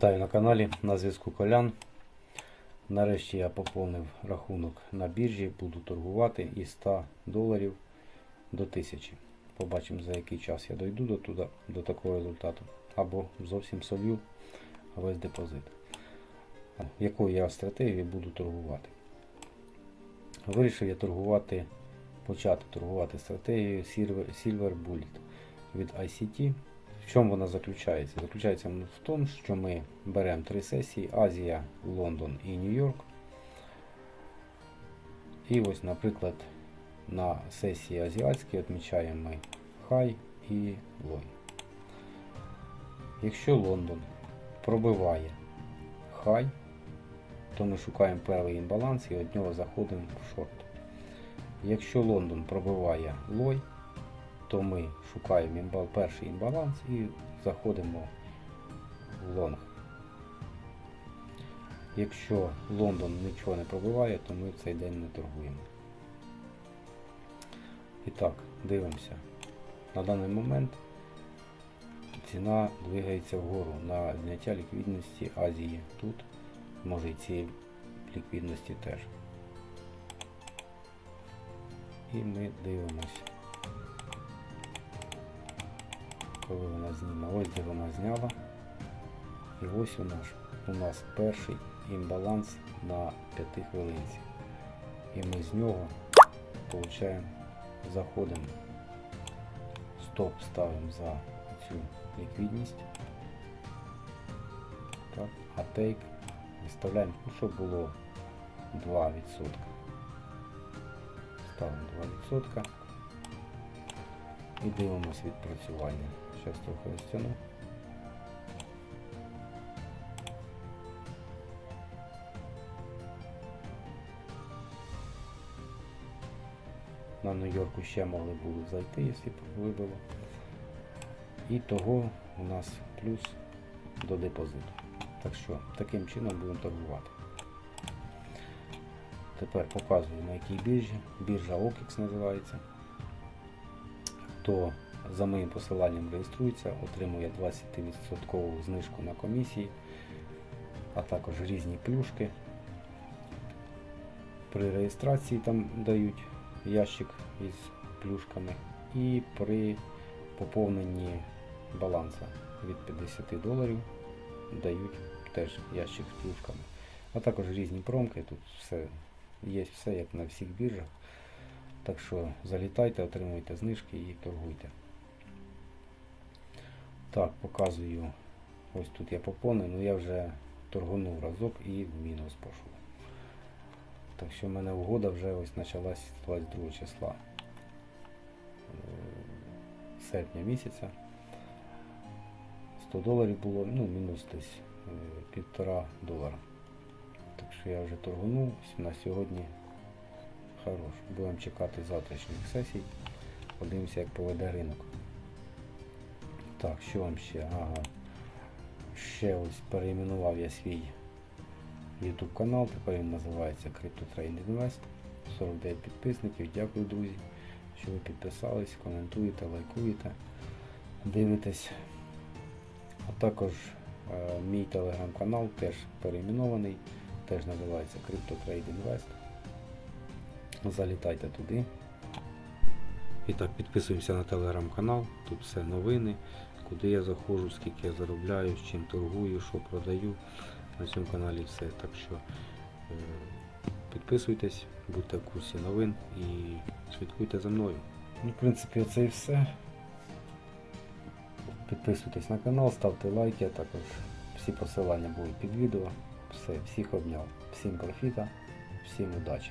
Вітаю на каналі на зв'язку Колян. Нарешті я поповнив рахунок на біржі, буду торгувати із 100 доларів до 1000. Побачимо за який час я дойду до, туди, до такого результату. Або зовсім солью весь депозит. Якою я стратегією буду торгувати. Вирішив я торгувати, почати торгувати стратегією Silver, Bullet від ICT. В чому вона заключається? Заключається вона в тому, що ми беремо три сесії: Азія, Лондон і Нью-Йорк. І ось, наприклад, на сесії азіатській відмічаємо ми хай і лой. Якщо Лондон пробиває хай, то ми шукаємо перший імбаланс і від нього заходимо в шорт. Якщо Лондон пробиває лой, то ми шукаємо перший імбаланс і заходимо в лонг. Якщо Лондон нічого не пробиває, то ми цей день не торгуємо. І так, дивимося. На даний момент ціна двигається вгору на зняття ліквідності Азії. Тут може і цієї ліквідності теж. І ми дивимося. Коли вона зніме. Ось де вона зняла. І ось у нас, у нас перший імбаланс на 5 хвилинці. І ми з нього получаємо, заходимо, стоп ставимо за цю ліквідність. Так, а тейк виставляємо, ну, щоб було 2%. Ставимо 2% і дивимось відпрацювання. Зараз трохи розтягну. На Нью-Йорку ще могли були зайти, якщо б вибило. І того у нас плюс до депозиту. Так що таким чином будемо торгувати. Тепер показую на якій біржі. Біржа OKX називається. Хто за моїм посиланням реєструється, отримує 20% знижку на комісії, а також різні плюшки. При реєстрації там дають ящик із плюшками і при поповненні баланса від 50 доларів дають теж ящик з плюшками. А також різні промки, тут все є все як на всіх біржах. Так що залітайте, отримуйте знижки і торгуйте. Так, показую. Ось тут я поповнив, ну я вже торгунув разок і в мінус пішов. Так що в мене угода вже ось почалась 22 числа е, серпня місяця. 100 доларів було, ну мінус десь е, півтора долара. Так що я вже торгунув на сьогодні хорош. Будемо чекати завтрашніх сесій. Подивимося, як поведе ринок. Так, що вам ще? Ага. Ще ось перейменував я свій YouTube канал, тепер він називається CryptoTrade Invest. 49 підписників. Дякую, друзі, що ви підписались, коментуєте, лайкуєте, дивитесь. А також е, мій телеграм-канал теж перейменований, теж називається CryptoTrade Invest. Залітайте туди. І так, підписуємося на телеграм-канал, тут все новини, куди я заходжу, скільки я заробляю, з чим торгую, що продаю. На цьому каналі все. Так що е, підписуйтесь, будьте в курсі новин і слідкуйте за мною. Ну, в принципі, це і все. Підписуйтесь на канал, ставте лайки, а також всі посилання будуть під відео. Все, всіх обняв. Всім профіта, всім удачі!